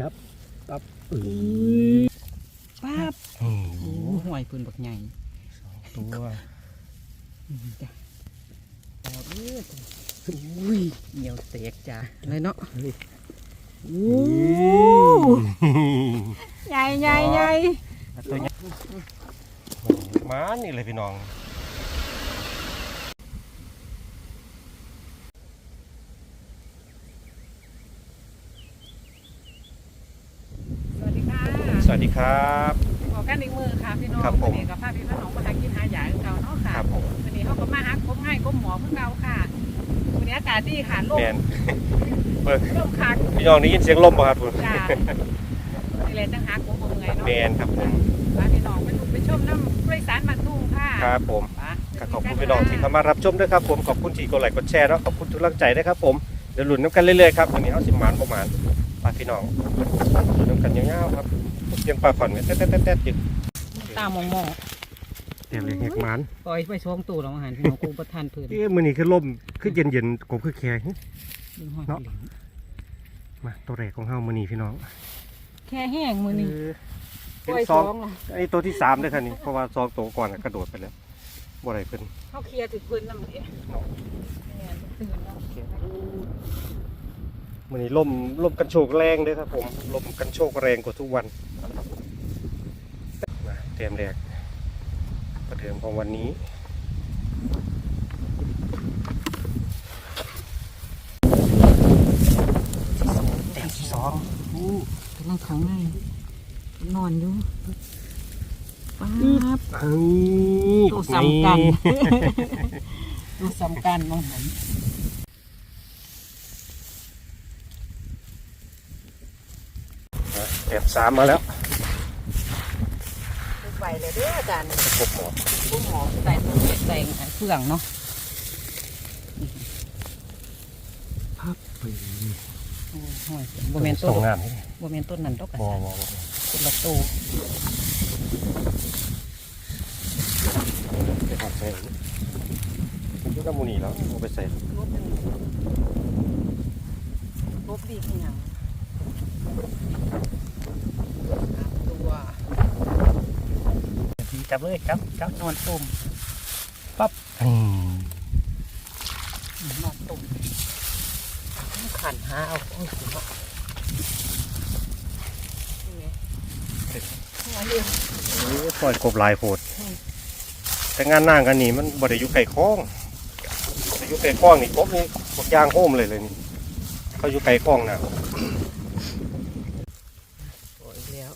จับปั๊บอือป้าบโอ้โอ้ห่วยปืนบักใหญ่ตัวอืมจ้ะแต่เอ้ยอุ้ยเหนียวเตกจ้ะเลยเนาะโอ้ใหญ่ใหญ่ใหญ่ตัวนี้มานี่เลยพี่น้อง สวัสดีค่ะ ส วัสดีครับ ขอกันอีกมือค่ะพี่น้องครับผม วันนี้กับพาพี่น้องมาหากินหาหยาของเราเนาะคค่ะรับผมวันนี้เขาก็มาหาคบง่ายคบหมอพวกเราค่ะวันนี้อากาศดีค่ะลมแมนเปิดลมคักพี่น้องได้ยินเสียงลมป่ะครับคุณจ้านี่เลยจังหาคบบ่เมื่อยเนาะแมนครับผมพาพี่น้องไปดูไปชมน้ำบริสารมันทุ่งค่ะครับผมไปก็ขอบคุณพี่น้องที่เข้ามารับชมด้วยครับผมขอบคุณที่กดไลค์กดแชร์แล้วขอบคุณทุกกำลังใจด้วยครับผมเดี๋ยวหลุนน้ำกันเรื่อยๆครับวันนี้เอาสิบหมานประมาณ ฝากพี่น้องหลุนน้ำกันยาวๆครับเสียงปลาขอนเนี่ยแต๊ดๆๆๆอยู่ตามองมองเดี๋ยวเรียกเฮกหมานปล่อยไปช่วงตู้เราอาหารพี่น้องกูประทานเพื่อนเอ๊ะมื้อนี้คือลมคือเย็นๆกบคือแข็งดึงห้อยเนาะมาตัวแรกของเฮามื้อนี้พี่น้อง แค่แห้งมือนี่เออปเป็นล่อยสสอองงเหรออันนี้ตัวที่สามด้วยครับนี่เพราะว่าสองตัวก่อนน่ะกระโดดไปแล้วบ่ได้เพิ่นเขาเคลียร์ถึงพื้นน้ำเดีย วเนี่ยตื่นเนาะมื้อนี้ลมลมกันโชกแรงเด้อครับผมลมกันโชกแรงกว่าทุกวันมาเตรียมแรกประเดิมของวันนี้แต้มที่สองอู้กำลังขังไงนอนอยู่ป๊าบเฮ้ยตัวสำคัญดูสำคัญมองเห็น แต้ม สามมาแล้วไปเลยเด้ออาจารย์พบหมอผู้หมอใส่ตัวใส่เครื่องเนาะพับไปโอ้โหโบเมนสต้อนงงานนี่โบเมนต้นนั่นตกกระบอสันบอเป็นละตูไปหอดใส่มันยุกมูนี่แล้วเอาไปใส่ลบหนึ่งลบดีขึ้นยัง ตัวจับเลยจับจับนอนตุ่มปั๊บอืมนอนตุ่มขันหาเอาโอ้ยสุดยอดนี่ไงหัวเรียวนี่ปล่อยกบลายโพดแต่งานนั่งกันนี่มันบ่ได้อยู่ไก่คล้องแต่อยู่ไก่คล้องนี่กบนี่กบยางโฮมเลยเลยนี่เขาอยู่ไก่คล้องนะ สวยแล้ว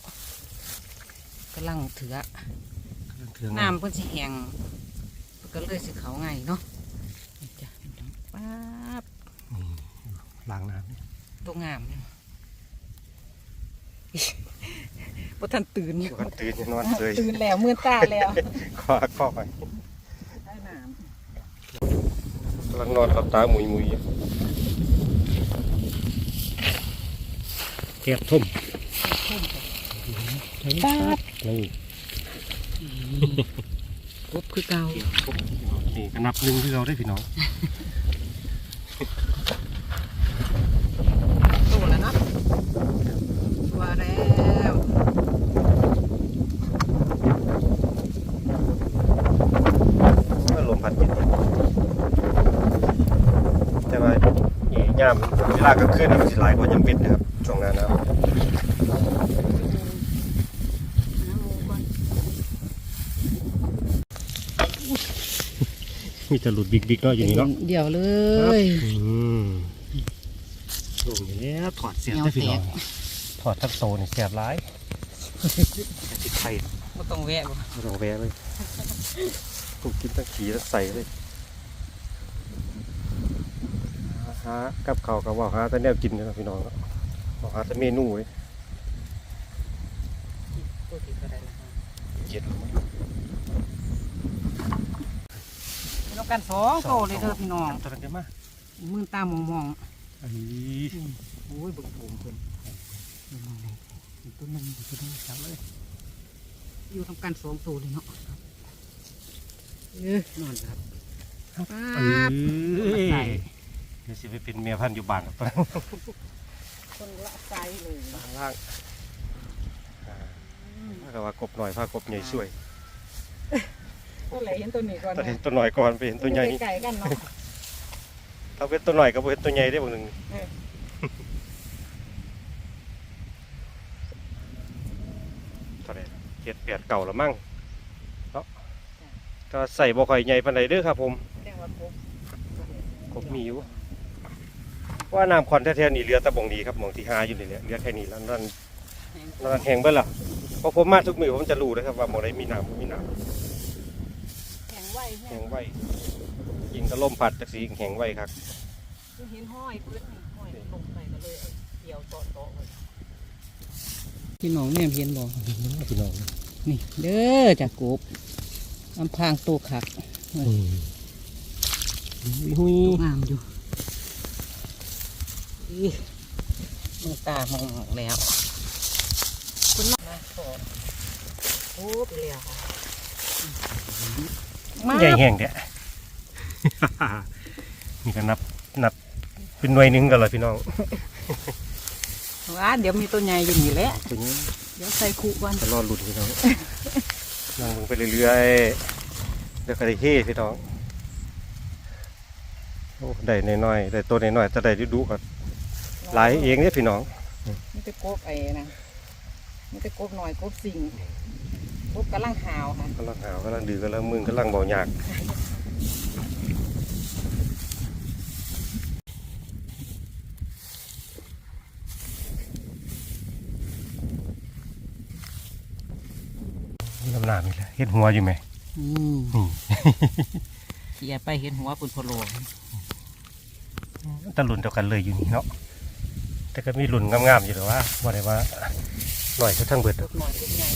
กำลังเถือถึงน้ำเพิ่นสิแห้งเพิ่นก็เลยสิเขาไงเนาะนี่จ้ะป๊าบล้างน้ตัวงามเนี่ยบ่ทันตื่นอยู่ำกันตื่นนอนเลยตื่นแล้วมื่นตาแล้วข้อข้อไปได้น้กำลังนอนหลับตาหมุยมุยอยู่แก็บทุ่มำป๊าบนี่กบคือเก่านี่ก็นับหนึ่งที่เราได้พี่น้องโตแล้วเนาะตัวแล้วก็ลมพัดเย็นแต่ว่านี่ยามเวลากลางคืนมันสิหลายกว่ายามปิดนะครับช่วงหน้าหนาว น้ำมูก่อน มีแต่หลุดบิ๊กๆเนาะอยู่นี่เนาะเดี๋ยวเลยอืมลงอย่างนี้วถอดเสียบเหนียวได้พี่น้องแตกถอดทั้งโตนี่เสียบร้ายติดไทยบ่ต้องแวะบ่ไม่ต้องแวะเลยถูกกินทั้งขี่ทั้งใส่เลยหากับเขาวกับว่าหาแต่แนวกินนะครับพี่น้องเนาะบอกหาแต่เมนูเลยตัวที่ก็ได้ละเย็นมี น้องกันสองโตเลยเด้อพี่น้องตัวนั้นจะมามื่นตามองมองไอ้ๆโอ้ยเบิ่งผมเพิ่นตัวนึงตัวนึงจับเลยอยู่ทำการสองตัวเลยเนาะเออนอนครับป๊าเอ้บยใส่เดี๋ยวสิไปเป็นเมียพันธุ์อยู่บ้านครับคนละไซส์เลยล่างล่างอ่าถ้าก็ว่ากบหน่อยพากบใหญ่ช่วย ก็เลยเห็นตัวนี้ก่อนตอนเห็นตัวหน่อยก่อนไปเห็นตัวใหญ่ไก่กันเนาะถ้าเป็นตัวหน่อยก็บ่เห็นตัวใหญ่ได้บางหนึ่งเออเท่าไหร่เจ็ดแปดเก่าละมั่งเนาะก็ใส่บ่ค่อยใหญ่ปานใดเด้อครับผมแจ้งว่าครบกบมีอยู่ว่าน้ำคอนแท้ๆนี่เรือตะบงดีครับหมองที่หาอยู่นี่แหละเรือแค่นี้แล้วนั่นนั่นแห้งเบิ่ล่ะเพราะผมมาทุกมื้อผมจะรู้นะครับว่าหมองใดมีน้ำบ่มีน้ำ แข็งไวแห้แห้งงไวยิงกระล่มพัดจักสีแห้งไวครับคือเห็นห้อยพื้นนี่ห้อยลงไปก็เลยเอาเกี่ยวต่อต่อไว้พี่น้องเนี่ยเห็นบ่พี่น้องนี่เด้อจากกบลำพางตัวขักหุยงามอยู่อีมือตามองออกแล้วคุณน้องมาขอโอ้ไปแล้ว มาใหญ่แห้งแท้ นี่ก็นับนับเป็นหน่วยหนึงกันเลยพี่น้องว่าเดี๋ยวมีตัวใหญ่อยู่นี่แหละตัวนี้เดี๋ยวใส่คุก่อนจะรอดหลุดพี่น้องนั่งลงไปเรื่อยๆเดี๋ยวก็ได้เฮ่พี่น้องโอ้ได้น้อยๆได้ตัวน้อยๆจะได้ดูๆกันหลายเองเนี่ยพี่น้องนี่จะกบไอ้นะนี่จะกบหน่อยกบสิง กบกำลังหาวค่ะกำลังหาวกำลังดื้อกำลังมึนกำลังเบาหยากนี่น้ำหนามีแล้วเห็นหัวอยู่ไหมอืมนี่เขี่ยไปเห็นหัวปุ่นพะโลงตะลุนเดียวกันเลยอยู่นี่เนาะแต่ก็มีหลุนงามๆอยู่แต่ว่าว่าได้ว่าหน่อยเขาทั้งเบิดกบหน่อยกบใหญ่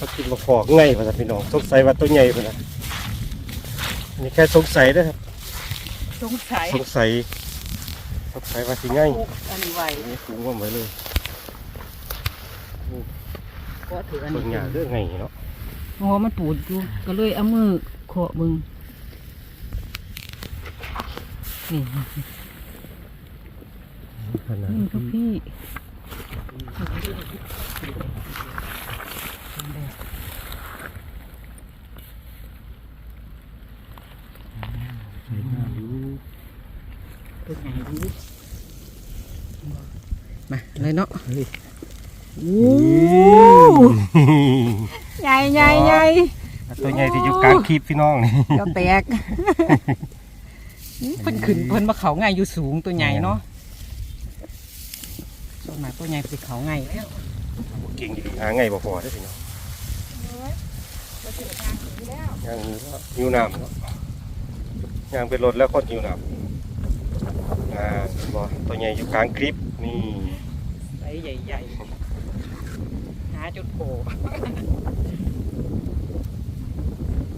เขากินมาขอกง่ายภาษาพี่น้องสงสัยว่าตัวใหญ่พุ่นนะอันนี้แค่สงสัยนะครับสงสัยสงสัยสงสัยว่าสิง่ายคุกอันนี้ไวอันนี้สูงกว่าไว้เลยก็ถืออันเบิ่งนี้หยาเรื่องไงเนาะหัวมันปูดอยู่ก็เลยเอามือเคาะมึงนี่ขนาด นี่ครับพี่สวยงามอยู่ตัวใหญ่ดูมาเลยเนาะโอ้ใหญ่ใหญ่ใหญ่ตัวใหญ่ที่อยู่กลางคลิปพี่น้องนี่เดี๋ยวแตกเพิ่นขึ้นเพิ่นมาเขาง่ายอยู่สูงตัวใหญ่เนาะส่วนมากตัวใหญ่ไปเขาง่ายแล้วเก่งดีหาไงบ่พอได้พี่น้อง ย่างนี้ก็หิวน้ำเนาะย่างเป็นรถแล้วคนหิวน้ำอ่าบ่ตัวใหญ่อยู่กลางคลิปนี่ไซส์ใหญ่ๆหาจุดโผล่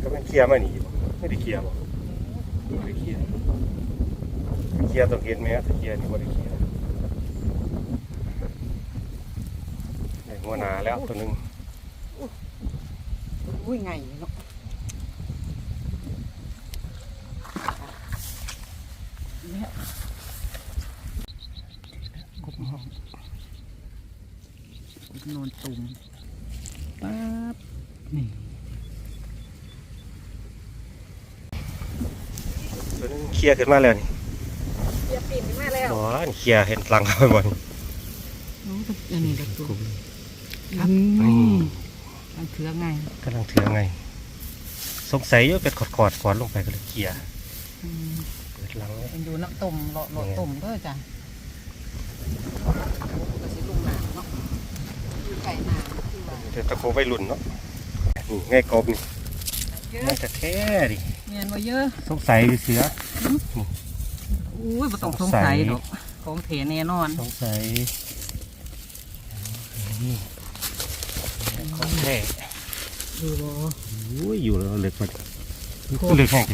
ก็เป็นเคลียร์มาหนีบ่ไม่ได้เคลียร์บ่ไม่ได้เคลียร์เคลียร์ต้องเห็นไหมครับเคลียร์นี่บ่ได้เคลียร์ได้หัวหนาแล้วตัวหนึง อุ้ยไงเนาะเนี่ยกบห้องกบนอนตุ่มปั๊บนี่ตัวหนึงเคลียร์ขึ้นมาแล้วนี่เสียปีนมาแล้วบ่นี่เคลียร์เห็นหลังเขาไปบ่นี่น้องตะอันนี้ตะตัวครับอืนี่มมัน เถือไงกำลังถือไง สงสัยอยู่เป็นขอดๆอดก่อนลงไปก็เลยเคลียร์อืมเปิดหลังไว้เป็นดูน้ำต้มหลอดหลอดต้มเด้อจ้ะก็สิลุงหนาเนาะอยู่ไก่หนาที่ว่าเดี๋ยวตะโคไว้รุ่นเนาะนี่ง่ายกบนี่เยอะง่ายแต่แท้ดิเงียนมาเยอะ สงสัยอยู่เสืออุ้ยบ่ต้องสสงงสัสัยยดอกของเทแน่นอน สงสัยนี่ของแท้ อยู่บ่โอ้ยู่แล้วเหล็กมาเหล็กแห้ง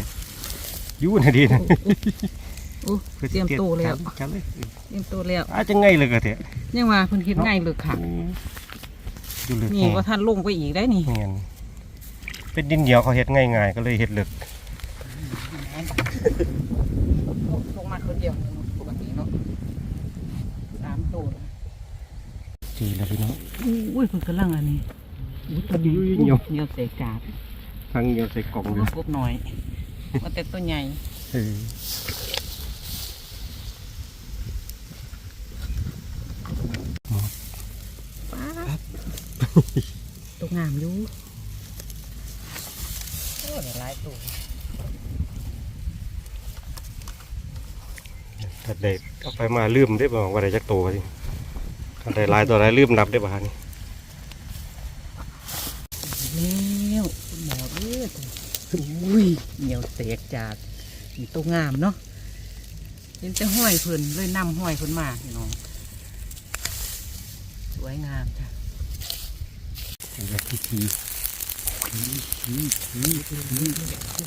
ยู่นะดีนะเตรียมตัวแล้วเลยเตรียมตัวแล้วอาจจะง่ายเลยก็เถอะยังว่าเพิ่นเฮ็ดง่ายเลยค่ะนี่ว่าท่านลงไปอีกได้นี่เป็นดินเหนียวเขาเห็ดง่ายๆก็เลยเห็ดเลือกลงมาคนเดียวปกติเนาะสามตัวจีแล้วพี่น้องอุ้ยเพิ่นกระลังอันนี้ อุ้ยตัวนี้เหี่ยวเหนียวเตะกาดทั้งเดียวใส่กล่องเลยกบหน่อยว่าแต่ตัวใหญ่เออป๊าบตัวงามอยู่โอ้ได้หลายตัวถ้าได้เอาไปมาลืมได้บ่ว่าได้จักโตวสิถ้าได้หลายตัวหลายลืมนับได้บ่ฮะนี่ แล้วคุณหมอเอ้ยอุ้ย เหนียวเตกจากมีตัวงามเนาะเห็นแต่ห้อยเพิ่นเลยนำห้อยเพิ่นมาพี่น้องสวยงามจ้ะแบบพิธี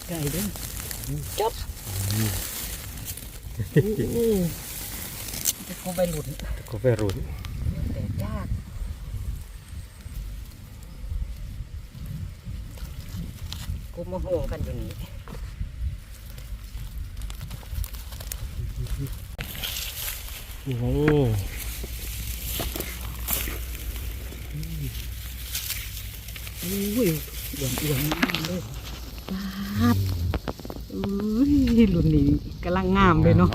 ไก่เด้อจับจะคงไปหลุดก็ไปรุ่นแต่ยากกูมาโหงกันอยู่นี่ นี่ไงอุ้ยอ้วนอ้วนงามเลยป๊าบอุ้ยรุ่นนี้กำลังงามเลยเนาะ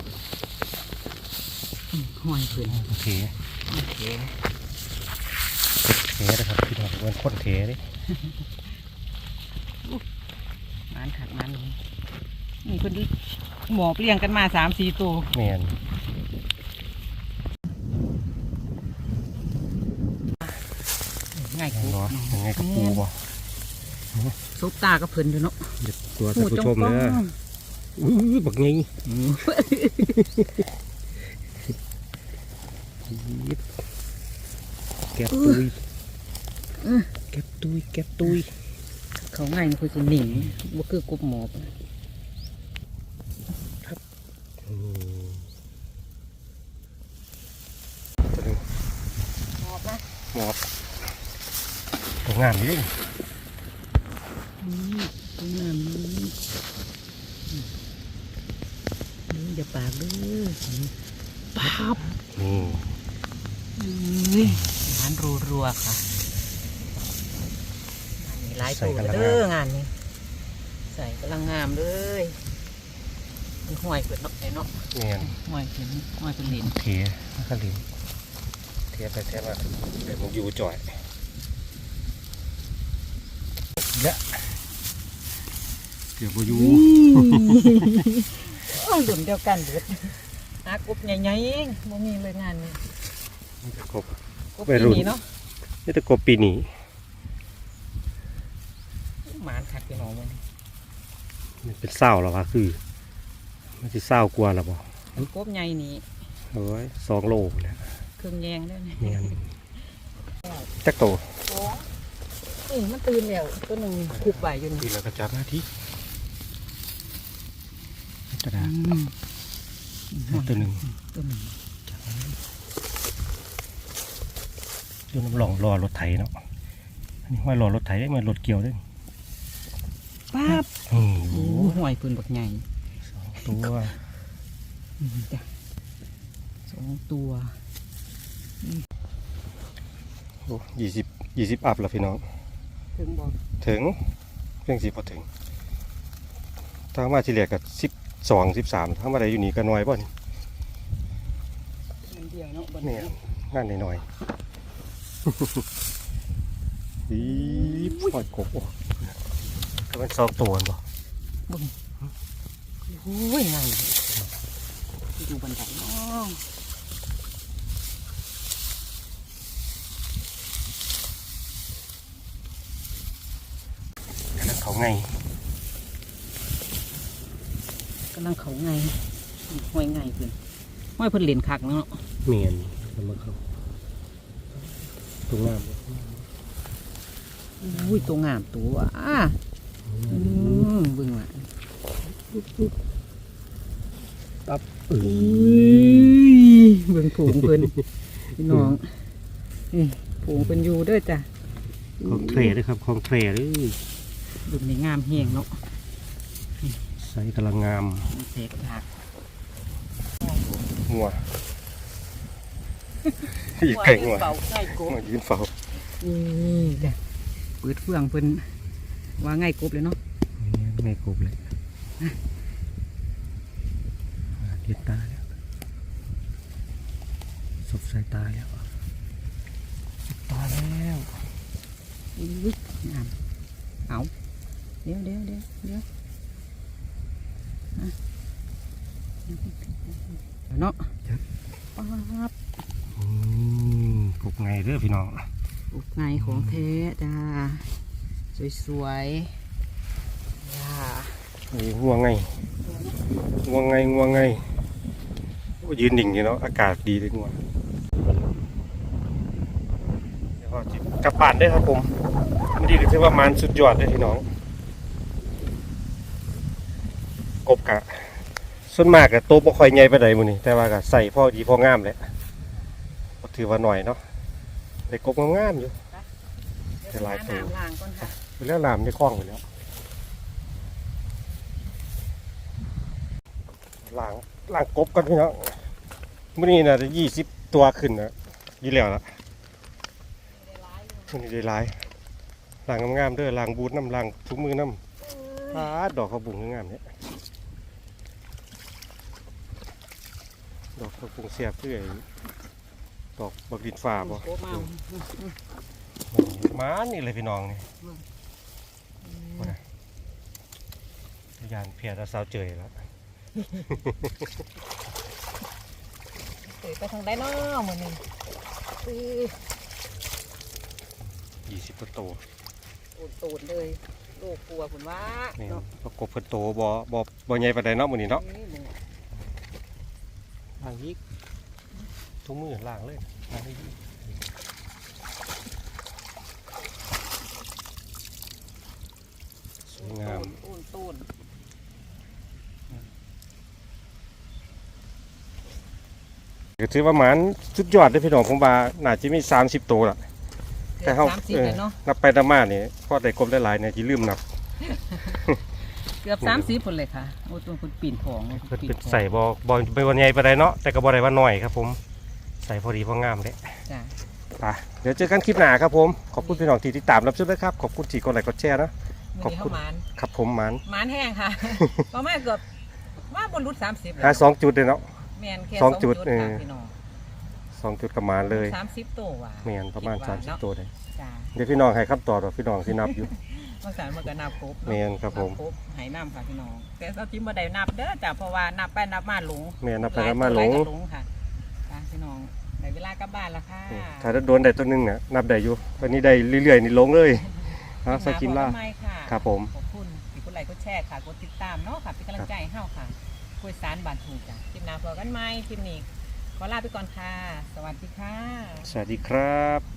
อืมห้อยเพิ่นโอเคโอเคเทนะครับพี่น้องมันคนเทเลยมันขัดมันนี่นี่เพิ่นหมอบเลี้ยงกันมาสามสี่ตัวแม่น ง่ายยังกูเนาะยังไงกับปูบ่ซุปตาก็เพิ่นอยู่เนาะเด็ดตัวท่านผู้ชมหูเด้อจงอุ้ยบักไงแก็บตุยแก็บตุยแก็บตุย เขาง่ายมันคือสิหนีบ่คือกบหมอบ อืม หมอบนะ หมอบตัว งามนี่อืมสวยงามนี่อืมอย่าปากเด้อปั๊บนี่เอ้ยงานรัวๆค่ะงานนี้หลายตัวเด้องานนี้ใส่กำลังงามเลยมีห้อยเปิดเนาะไอ้เนาะแม่นห้อยเป็นห้อยเป็นเหรียญเทนักลินเทไปเทมาเดี๋ยวมึงอยู่จ่อย เยอะเดี๋ยวมึงอยู่โอ้ยหลุมเดียวกันเบิดหากบใหญ่ๆเองบ่มีเลยงานนี้กบกบวัยรุ่ปีนนี้เนาะนี่แต่กบปีนี้หมานขัดพี่น้องมันมันเป็นเศร้าหรอวะคือ มันจะเศร้ากว่าหรอบ่อันกบใหญ่นี่โอ้ยสองโลเนี่ยเครื่องแยงได้เนี่ยเนี่ยจักโตส องนี่มันตื่นแล้วตัวหนึ่งคุบใบอยู่นี่ทีแล้วก็จับหน้าที่กระดาษอืมตัวหนึ่งตัวหนึ่งดูน้ำหลองรอรถไถเนาะอันนี้ว่ารอรถไถได้มารถเกี่ยวได้ป๊าบอืมโอ้ห้อยปืนบักใหญ่สองตัวอืมจ้ะสองตัวโอ้ยี่สิบยี่สิบอัพแล้วพี่น้อง ถึงบอกถึงเพียงสิพอถึงถ้ามาที่เหลือกับสิบสองสิบสามถ้ามาได้อยู่นี่ก็น้อยป่ะนี่มันเดียวเนาะบัดเนี่ยงานน้อยๆอีปล่อยกบโอ้ก็เป็นสองตัวบ่โอ้ยไงดูบันไดเนาะ อันนั้นเขา ไงกำลังเขาไงห้อยไงเพิ่นห้อยเพิ่นเหรียญคักเนาะเมียนแล้วมาเขาตรงงามอุ้ยตัวงามตัวอะอืมเบิ่งว่าตับเออุ้อยเบิ่งผงเพิ่นพี่น้องนี่ผงเพิ่นอยู่เด้อจ้ะของเทรด้วยครับของเทรด้วย ดุนี่งามแฮงเนาะใส่กำลังงามเสกผักหัวอีกไก่หัวเป่าไก่โกมายืนเฝ้านี่จ้ะเปิดเฟืองเพิ่นว่าง่ายกบเลยเนาะไม่กรุบเลยเดียดตาแล้วสบสายตาแล้วสบตาแล้วอุ้ยงามเอา เดี๋ยวเดี๋ยวเดี๋ยวเดี๋ยวอะเนาะปั๊บอืมกรุบไงเด้อพี่น้องอุกไงของแท้จ้าสวยๆจ้านี่ง่วงไงง่วงไงง่วงไงโอ้ยืนดิ่งอยู่เนาะอากาศดีเลยง่วงเดี๋ยวพอจิบกลับบ้านได้อครับผมมันดีก็ถือว่ามันสุดยอดเลยพี่น้อง กบกะส่วนมากกะโตวบ่ค่อยใหญ่ไปไหนดมื้อนี้แต่ว่ากะใส่พอดีพองามแหละก็ถือว่าหน่อยเนาะแต่กบงามๆอยู่ จะลายตัว น้ำล้างก่อนค่ะไปแล้วลามในคล้องไปแล้วล้างล้างกบกันพี่น้องมื้อนี้น่าจะยี่สิบตัวขึ้นนะยี่แล้วละมื้อนี้ได้หลายล้างงามๆเด้อล้างบูทน้ำล้างทุกมือน้ำปาดดอกข้าวบุ้งงามเนี่ย ดอกข้าวบุ้งเสียบเพื่อไอ้ดอกบักดินฟ้าบ่โอ้มามานี่เลยพี่น้องนี่ยานเพียรสาวเจยแล้วเตยไปทางได้เนาะมื้อนี้อื้อยี่สิบตัวตูดๆเลยลูกกลัวผมว่านี่เนาะประกบเป็นโตบ่บ่บ่ใหญ่ปานใดเนาะมื้อนี้เนาะนี่มึง ล้างยีกทุกมือล้างเลยล้างให้ยีกสวยงามตูนตูนก็ถือว่าหมันสุดยอดเลยพี่น้องผมว่าน่าจะมี30ตัวล่ะเกืแต่อบเฮาสามสิบเออเลยเนาะนับไปนับมานี่พอได้กบได้หลายเนี่ยสิลืมนับ เกือบสามสิบคนเลยค่ะโอ้ตัวคนปีนทองเพิ่นปีเป็นทองใส่บ่บ่ไปบ่ใหญ่ปานใดเนาะแต่ก็บ่ได้ว่าน้อยครับ ผม ใส่พอดีพองามเด้จ้ะไปเดี๋ยวเจอกันคลิปหน้าครับผมขอบคุณพี่น้องที่ติดตามรับชมด้วยครับขอบคุณที่กดไลค์กดแชร์นะมื้ขอบนี้คุณเขาหมานครับผมหมันหมานแห้งค่ะประมาณเกือบว่าบนรุดสามสิบหาสองจุดเลยเนาะแมนแค่สสอองงจุจุดดเออค่ะพี่น้อง สองจุดกับหมานเลยสามสิบตัวว่ะเมียนประมาณคิดว่สามสิบเนาะตัวเลยจ้ะเดี๋ยวพี่น้องให้คำตอบว่าพี่น้องที่นับอยู่บางสารมันก็นับครบเนาะแม่นครับผมนัครบหายน้ำค่ะพี่น้อง แต่เราจิ้มมาได้นับเด้อจ้ะเพราะว่านับไปนับมาหลงเมียนนับไปนับมาหลงยตัวก็หลงค่ะจ้ะพี่น้องได้เวลากลับบ้านแล้วค่ะถ้าโดนได้ตัวหนึงเนี่ยนับได้อยู่ตอนนี้ได้เรื่อยๆนี่ลงเลยฮะสกิมล่าขอบคุณค่ะครับผมขอบคุณที่กดไลค์กดแชร์ค่ะกดติดตามเนาะค่ะเป็นกำลังใจให้เฮาค่ะคุยสารบานถูกจ้ะคลิปหน้าพบกันไหมคลิปนี้ ขอลาไปก่อนค่ะ สวัสดีค่ะ สวัสดีครับ